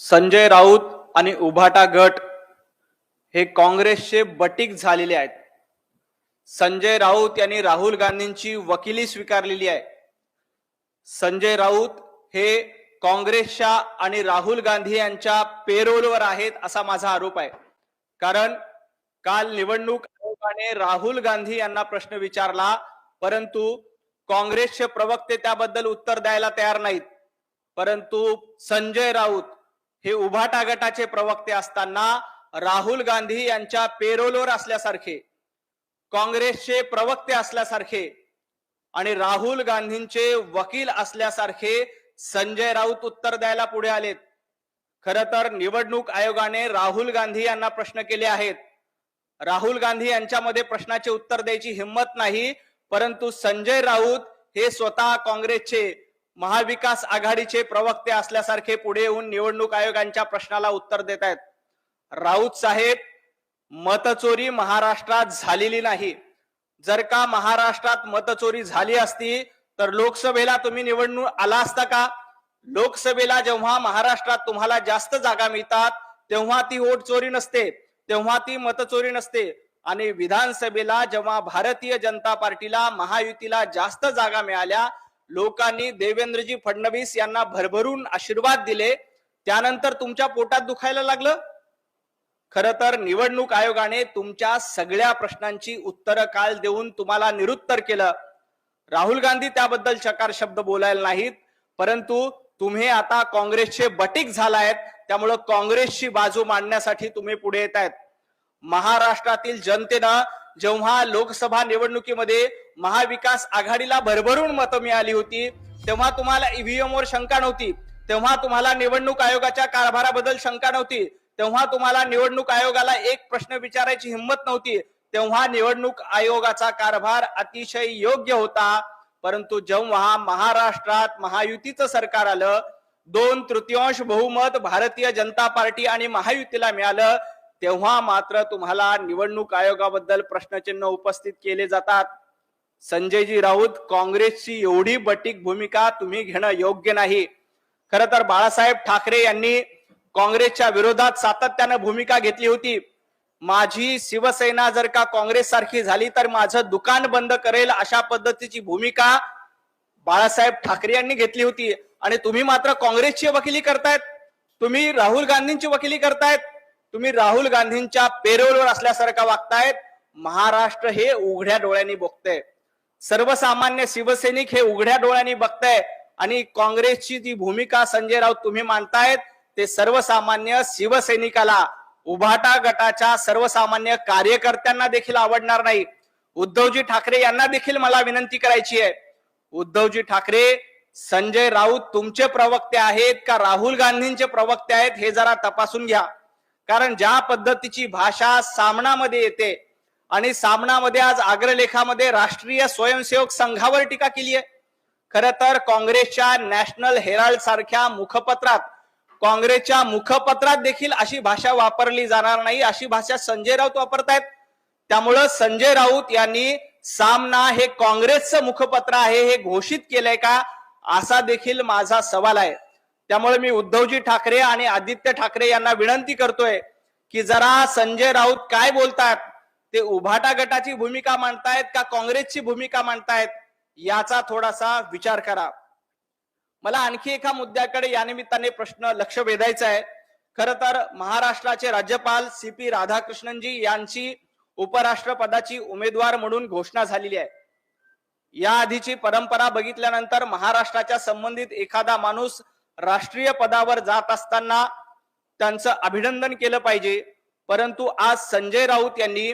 संजय राऊत आणि उभाटा गट हे काँग्रेसचे बटीक झालेले आहेत. संजय राऊत यांनी राहुल गांधींची वकिली स्वीकारलेली आहे. संजय राऊत हे काँग्रेसच्या आणि राहुल गांधी यांच्या पेरोलवर आहेत असा माझा आरोप आहे. कारण काल निवडणूक आयोगाने राहुल गांधी यांना प्रश्न विचारला परंतु काँग्रेसचे प्रवक्ते त्याबद्दल उत्तर द्यायला तयार नाहीत. परंतु संजय राऊत हे उभाटा गटाचे प्रवक्ते असताना राहुल गांधी यांच्या पेरोलवर असल्यासारखे काँग्रेसचे प्रवक्ते असल्यासारखे आणि राहुल गांधींचे वकील असल्यासारखे संजय राऊत उत्तर द्यायला पुढे आलेत. खर तर निवडणूक आयोगाने राहुल गांधी यांना प्रश्न केले आहेत. राहुल गांधी यांच्यामध्ये प्रश्नाचे उत्तर द्यायची हिंमत नाही परंतु संजय राऊत हे स्वतः काँग्रेसचे महाविकास आघाडीचे प्रवक्ते असल्यासारखे पुढे येऊन निवडणूक आयोगांच्या प्रश्नाला उत्तर देत आहेत. राऊत साहेब मतचोरी महाराष्ट्रात झालेली नाही. जर का महाराष्ट्रात मतचोरी झाली असती तर लोकसभेला तुम्ही निवडणूक आला असता का? लोकसभेला जेव्हा महाराष्ट्रात तुम्हाला जास्त जागा मिळतात तेव्हा ती वोट चोरी नसते तेव्हा ती मतचोरी नसते. आणि विधानसभेला जेव्हा भारतीय जनता पार्टीला महायुतीला जास्त जागा मिळाल्या लोकांनी देवेंद्रजी फडणवीस यांना भरभरून आशीर्वाद दिले. त्यानंतर तुमच्या पोटात दुखायला लागलं? खर तर निवडणूक आयोगाने तुमच्या सगळ्या प्रश्नांची उत्तरं काल देऊन तुम्हाला निरुत्तर केलं. राहुल गांधी त्याबद्दल चकार शब्द बोलायला नाहीत परंतु तुम्ही आता काँग्रेसचे बटीक झालायत त्यामुळं काँग्रेसची बाजू मांडण्यासाठी तुम्ही पुढे येत आहेत महाराष्ट्रातील जनतेनं जेव्हा लोकसभा निवडणुकीमध्ये महाविकास आघाडीला भरभरून मतं मिळाली होती तेव्हा तुम्हाला ईव्हीएम वर शंका नव्हती. तेव्हा तुम्हाला निवडणूक आयोगाच्या कारभाराबद्दल शंका नव्हती. तेव्हा तुम्हाला निवडणूक आयोगाला एक प्रश्न विचारायची हिंमत नव्हती. तेव्हा निवडणूक आयोगाचा कारभार अतिशय योग्य होता. परंतु जेव्हा महाराष्ट्रात महायुतीचं सरकार आलं दोन तृतीयांश बहुमत भारतीय जनता पार्टी आणि महायुतीला मिळालं तेव्हा मात्र तुम्हाला निवडणूक आयोगाबद्दल प्रश्नचिन्ह उपस्थित केले जातात. संजयजी राऊत काँग्रेसची एवढी बटीक भूमिका तुम्ही घेणं योग्य नाही. खर तर बाळासाहेब ठाकरे यांनी काँग्रेसच्या विरोधात सातत्यानं भूमिका घेतली होती. माझी शिवसेना जर का काँग्रेस सारखी झाली तर माझं दुकान बंद करेल अशा पद्धतीची भूमिका बाळासाहेब ठाकरे यांनी घेतली होती. आणि तुम्ही मात्र काँग्रेसची वकिली करतायत. तुम्ही राहुल गांधींची वकिली करतायत. तुम्ही राहुल गांधींच्या पेरोलवर असल्यासारखा वागतायत महाराष्ट्र हे उघड्या डोळ्यांनी बघतंय. सर्वसामान्य शिवसैनिक हे उघड्या डोळ्यांनी बघताय आणि काँग्रेसची जी भूमिका संजय राऊत तुम्ही मानतायत ते सर्वसामान्य शिवसैनिकाला उभाटा गटाच्या सर्वसामान्य कार्यकर्त्यांना देखील आवडणार नाही. उद्धवजी ठाकरे यांना देखील मला विनंती करायची आहे. उद्धवजी ठाकरे संजय राऊत तुमचे प्रवक्ते आहेत का? राहुल गांधींचे प्रवक्ते आहेत हे जरा तपासून घ्या. कारण ज्या पद्धतीची भाषा सामनामध्ये येते आणि सामनामध्ये आज अग्रलेखामध्ये राष्ट्रीय स्वयंसेवक संघावर टीका केली आहे खर तर काँग्रेसच्या नॅशनल हेराल्ड सारख्या मुखपत्रात काँग्रेसच्या मुखपत्रात देखील अशी भाषा वापरली जाणार नाही अशी भाषा संजय राऊत वापरतायत. त्यामुळं संजय राऊत यांनी सामना हे काँग्रेसचं मुखपत्र आहे हे घोषित केलंय का? असा देखील माझा सवाल आहे. त्यामुळे मी उद्धवजी ठाकरे आणि आदित्य ठाकरे यांना विनंती करतोय की जरा संजय राऊत काय बोलतात ते उभाटा गटाची भूमिका मांडतायत का काँग्रेसची भूमिका मांडतायत याचा थोडासा विचार करा. मला आणखी एका मुद्द्याकडे या निमित्ताने प्रश्न लक्ष वेधायचा आहे. खर तर महाराष्ट्राचे राज्यपाल सी पी राधाकृष्णनजी यांची उपराष्ट्रपदाची उमेदवार म्हणून घोषणा झालेली आहे. या आधीची परंपरा बघितल्यानंतर महाराष्ट्राच्या संबंधित एखादा माणूस राष्ट्रीय पदावर जात असताना त्यांचं अभिनंदन केलं पाहिजे. परंतु आज संजय राऊत यांनी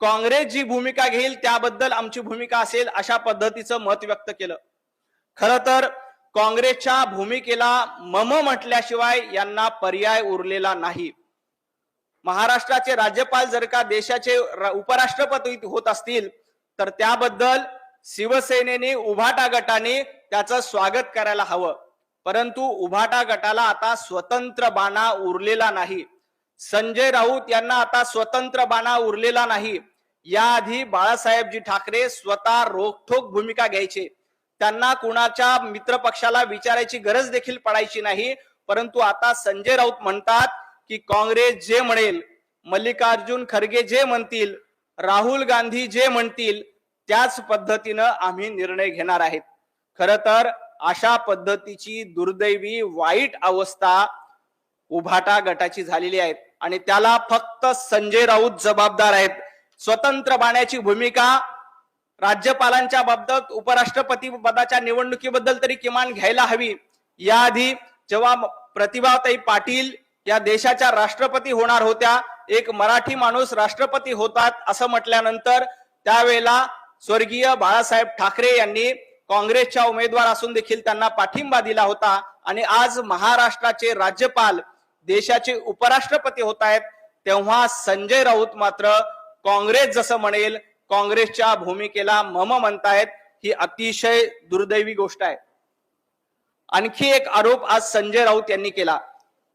काँग्रेस जी भूमिका घेईल त्याबद्दल आमची भूमिका असेल अशा पद्धतीचं मत व्यक्त केलं. खर तर काँग्रेसच्या भूमिकेला मम म्हटल्याशिवाय यांना पर्याय उरलेला नाही. महाराष्ट्राचे राज्यपाल जर का देशाचे र- उपराष्ट्रपती होत असतील तर त्याबद्दल शिवसेनेने उभाटा गटाने त्याचं स्वागत करायला हवं. परंतु उभाटा गटाला आता स्वतंत्र बाणा उरलेला नाही. संजय राऊत यांना आता स्वतंत्र बाणा उरलेला नाही. याआधी बाळासाहेबजी ठाकरे स्वतः रोखठोक भूमिका घ्यायचे. त्यांना कुणाच्या मित्र पक्षाला विचारायची गरज देखील पडायची नाही. परंतु आता संजय राऊत म्हणतात की काँग्रेस जे म्हणेल मल्लिकार्जुन खरगे जे म्हणतील राहुल गांधी जे म्हणतील त्याच पद्धतीनं आम्ही निर्णय घेणार आहेत. खर तर अशा पद्धतीची दुर्दैवी वाईट अवस्था उभाटा गटाची झालेली आहे. आणि त्याला फक्त संजय राऊत जबाबदार आहेत. स्वतंत्र बाण्याची भूमिका राज्यपालांच्या बाबतीत उपराष्ट्रपती पदाच्या निवडणुकीबद्दल तरी किमान घ्यायला हवी. याआधी जेव्हा प्रतिभाताई पाटील या देशाच्या राष्ट्रपती होणार होत्या एक मराठी माणूस राष्ट्रपती होतात असं म्हटल्यानंतर त्यावेळेला स्वर्गीय बाळासाहेब ठाकरे यांनी काँग्रेसच्या उमेदवार असून देखील त्यांना पाठिंबा दिला होता. आणि आज महाराष्ट्राचे राज्यपाल देशाचे उपराष्ट्रपती होत आहेत तेव्हा संजय राऊत मात्र काँग्रेस जसं म्हणेल काँग्रेसच्या भूमिकेला मम म्हणतायत ही अतिशय दुर्दैवी गोष्ट आहे. आणखी एक आरोप आज संजय राऊत यांनी केला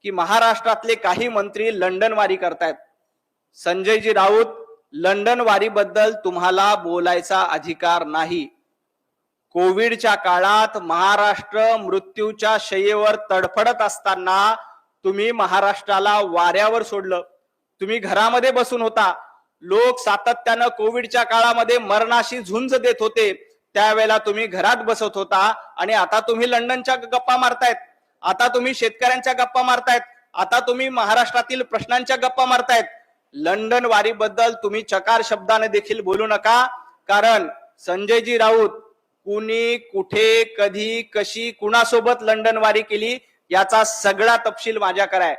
की महाराष्ट्रातले काही मंत्री लंडनवारी करतायत. संजयजी राऊत लंडनवारीबद्दल तुम्हाला बोलायचा अधिकार नाही. कोविडच्या काळात महाराष्ट्र मृत्यूच्या शयेवर तडफडत असताना तुम्ही महाराष्ट्राला वाऱ्यावर सोडलं. तुम्ही घरामध्ये बसून होता. लोक सातत्यानं कोविडच्या काळामध्ये मरणाशी झुंज देत होते. त्यावेळेला तुम्ही घरात बसत होता आणि आता तुम्ही लंडनच्या गप्पा मारतायत. आता तुम्ही शेतकऱ्यांच्या गप्पा मारतायत. आता तुम्ही महाराष्ट्रातील प्रश्नांच्या गप्पा मारतायत. लंडन वारीबद्दल तुम्ही चकार शब्दाने देखील बोलू नका. कारण संजयजी राऊत कुणी कुठे कधी कशी कुणासोबत लंडन वारी केली याचा सगळा तपशील माझ्याकडे आहे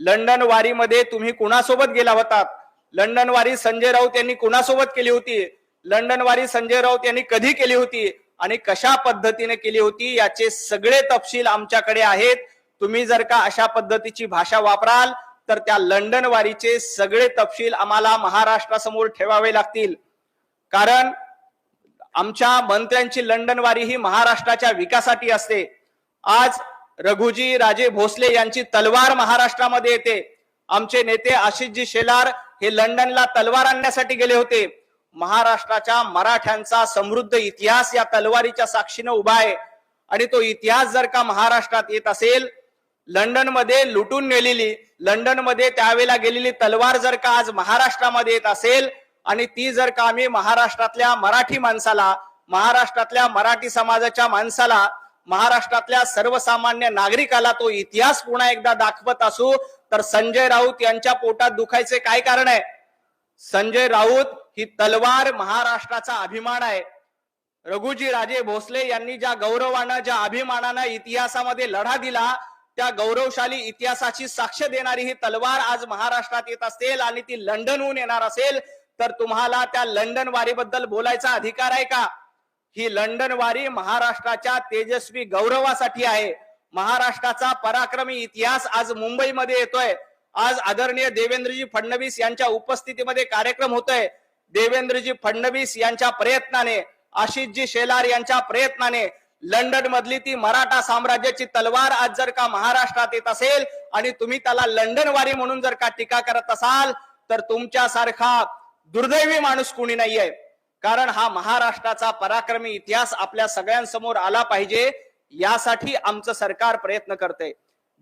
लंडन वारीमध्ये तुम्ही कुणासोबत गेला होतात लंडन वारी संजय राऊत यांनी कुणासोबत केली होती? लंडन वारी संजय राऊत यांनी कधी केली होती? आणि कशा पद्धतीने केली होती? याचे सगळे तपशील आमच्याकडे आहेत. तुम्ही जर का अशा पद्धतीची भाषा वापराल तर त्या लंडन वारीचे सगळे तपशील आम्हाला महाराष्ट्रासमोर ठेवावे लागतील. कारण आमच्या मंत्र्यांची लंडनवारी ही महाराष्ट्राच्या विकासासाठी असते. आज रघुजी राजे भोसले यांची तलवार महाराष्ट्रामध्ये येते. आमचे नेते आशिषजी शेलार हे लंडनला तलवार आणण्यासाठी गेले होते. महाराष्ट्राच्या मराठ्यांचा समृद्ध इतिहास या तलवारीच्या साक्षीनं उभा आहे. आणि तो इतिहास जर का महाराष्ट्रात येत असेल लंडनमध्ये लुटून नेलेली लंडनमध्ये त्यावेळेला गेलेली तलवार जर का आज महाराष्ट्रामध्ये येत असेल आणि ती जर का आम्ही महाराष्ट्रातल्या मराठी माणसाला महाराष्ट्रातल्या मराठी समाजाच्या माणसाला महाराष्ट्रातल्या सर्वसामान्य नागरिकाला तो इतिहास पुन्हा एकदा दाखवत असू तर संजय राऊत यांच्या पोटात दुखायचे काय कारण आहे? संजय राऊत ही तलवार महाराष्ट्राचा अभिमान आहे. रघुजी राजे भोसले यांनी ज्या गौरवानं ज्या अभिमानानं इतिहासामध्ये लढा दिला त्या गौरवशाली इतिहासाची साक्ष देणारी ही तलवार आज महाराष्ट्रात येत असेल आणि ती लंडनहून येणार असेल. तर तुम्हाला त्या लंडन वारीबद्दल बोलायचा अधिकार आहे का? ही लंडन वारी महाराष्ट्राच्या तेजस्वी गौरवासाठी आहे. महाराष्ट्राचा पराक्रमी इतिहास आज मुंबईमध्ये येतोय. आज आदरणीय देवेंद्रजी फडणवीस यांच्या उपस्थितीमध्ये कार्यक्रम होतोय. देवेंद्रजी फडणवीस यांच्या प्रयत्नाने आशिषजी शेलार यांच्या प्रयत्नाने लंडन मधली ती मराठा साम्राज्याची तलवार आज जर का महाराष्ट्रात येत असेल आणि तुम्ही त्याला लंडन वारी म्हणून जर का टीका करत असाल तर तुमच्यासारखा दुर्दैवी माणूस कोणी नाहीये. कारण हा महाराष्ट्राचा पराक्रमी इतिहास आपल्या सगळ्यांसमोर आला पाहिजे यासाठी आमचं सरकार प्रयत्न करते.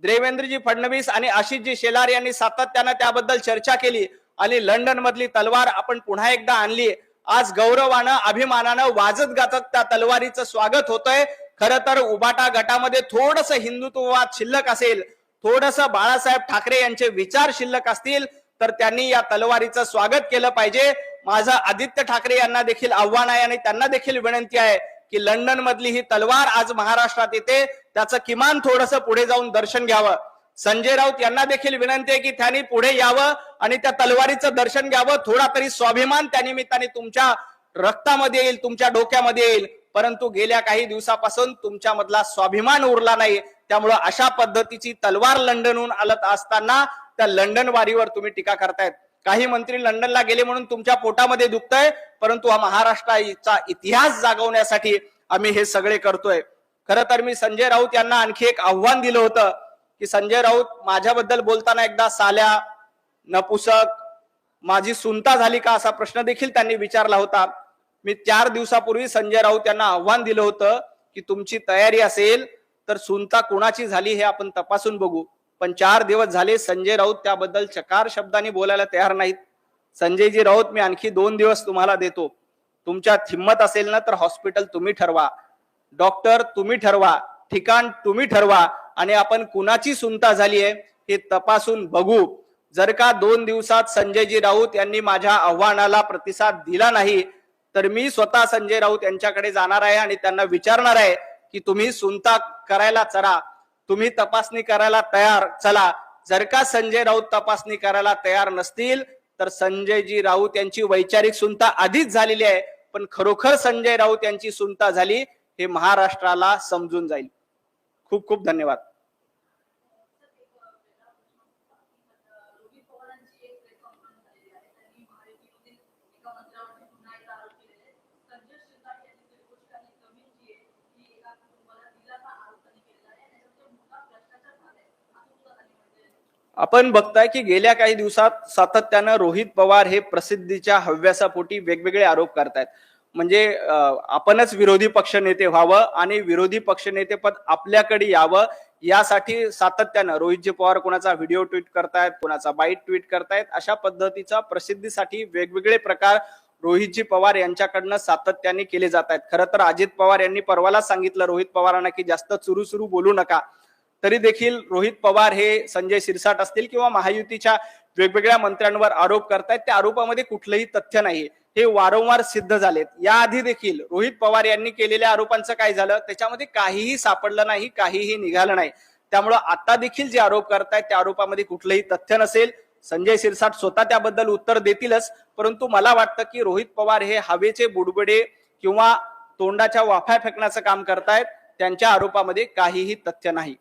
देवेंद्रजी फडणवीस आणि आशिषजी शेलार यांनी सातत्यानं त्याबद्दल चर्चा केली आणि लंडन मधली तलवार आपण पुन्हा एकदा आणली. आज गौरवानं अभिमानानं वाजत गाजत त्या तलवारीचं स्वागत होतंय. खर तर उबाटा गटामध्ये थोडस हिंदुत्ववाद शिल्लक असेल. थोडस बाळासाहेब ठाकरे यांचे विचार शिल्लक असतील. तर त्यांनी या तलवारीचं स्वागत केलं पाहिजे. माझं आदित्य ठाकरे यांना देखील आव्हान आहे आणि त्यांना देखील विनंती आहे की लंडन मधली ही तलवार आज महाराष्ट्रात येते. त्याचं किमान थोडस पुढे जाऊन दर्शन घ्यावं. संजय राऊत यांना देखील विनंती आहे की त्यांनी पुढे यावं आणि त्या तलवारीचं दर्शन घ्यावं. थोडा तरी स्वाभिमान त्या निमित्ताने तुमच्या रक्तामध्ये येईल तुमच्या डोक्यामध्ये येईल. परंतु गेल्या काही दिवसापासून तुमच्यामधला स्वाभिमान उरला नाही. त्यामुळं अशा पद्धतीची तलवार लंडनहून आलत असताना त्या लंडन वारीवर तुम्ही टीका करतायत. काही मंत्री लंडनला गेले म्हणून तुमच्या पोटामध्ये दुखतंय परंतु हा महाराष्ट्राचा इतिहास जागवण्यासाठी आम्ही हे सगळे करतोय. खर तर मी संजय राऊत यांना आणखी एक आव्हान दिलं होतं की संजय राऊत माझ्याबद्दल बोलताना एकदा साल्या नपुसक माझी सुनता झाली का असा प्रश्न देखील त्यांनी विचारला होता. मी चार दिवसापूर्वी संजय राऊत यांना आव्हान दिलं होतं की तुमची तयारी असेल तर सुनता कोणाची झाली हे आपण तपासून बघू. पण चार दिवस झाले संजय राऊत त्याबद्दल चकार शब्दांनी बोलायला तयार नाहीत. संजयजी राऊत मी आणखी दोन दिवस तुम्हाला देतो. तुमच्यात हिंमत असेल ना तर हॉस्पिटल तुम्ही ठरवा. डॉक्टर तुम्ही ठरवा. ठिकाण तुम्ही ठरवा. आणि आपण कुणाची सुनता झाली आहे हे तपासून बघू. जर का दोन दिवसात संजयजी राऊत यांनी माझ्या आव्हानाला प्रतिसाद दिला नाही तर मी स्वतः संजय राऊत यांच्याकडे जाणार आहे आणि त्यांना विचारणार आहे की तुम्ही सुनता करायला चरा. तुम्ही तपासणी करायला तयार. चला जर का संजय राऊत तपासणी करायला तयार नसतील तर संजयजी राऊत यांची वैचारिक सुनता आधीच झालेली आहे. पण खरोखर संजय राऊत यांची सुनता झाली हे महाराष्ट्राला समजून जाईल. खूप खूप धन्यवाद. आपण बघताय की गेल्या काही दिवसात सातत्यानं रोहित पवार हे प्रसिद्धीच्या हव्यासापोटी वेगवेगळे आरोप करतायत. म्हणजे आपणच विरोधी पक्षनेते व्हावं आणि विरोधी पक्षनेतेपद आपल्याकडे यावं यासाठी सातत्यानं रोहितजी पवार कोणाचा व्हिडिओ ट्विट करतायत कोणाचा बाईट ट्विट करतायत अशा पद्धतीचा प्रसिद्धीसाठी वेगवेगळे प्रकार रोहितजी पवार यांच्याकडनं सातत्याने केले जात आहेत खरं तर अजित पवार यांनी परवाला सांगितलं रोहित पवारांना की जास्त चुरू चुरू बोलू नका. तरी देखील रोहित पवार हे संजय शिरसाट असतील किंवा महायुतीच्या वेगवेगळ्या मंत्र्यांवर आरोप करतायत त्या आरोपामध्ये कुठलंही तथ्य नाही हे वारंवार सिद्ध झालेत. याआधी देखील रोहित पवार यांनी केलेल्या आरोपांचं काय झालं? त्याच्यामध्ये काहीही सापडलं नाही काहीही निघालं नाही. त्यामुळं आता देखील जे आरोप करतायत त्या आरोपामध्ये कुठलंही तथ्य नसेल. संजय शिरसाट स्वतः त्याबद्दल उत्तर देतीलच परंतु मला वाटतं की रोहित पवार हे हवेचे बुडबुडे किंवा तोंडाच्या वाफ्या फेकण्याचं काम करतायत त्यांच्या आरोपामध्ये काहीही तथ्य नाही.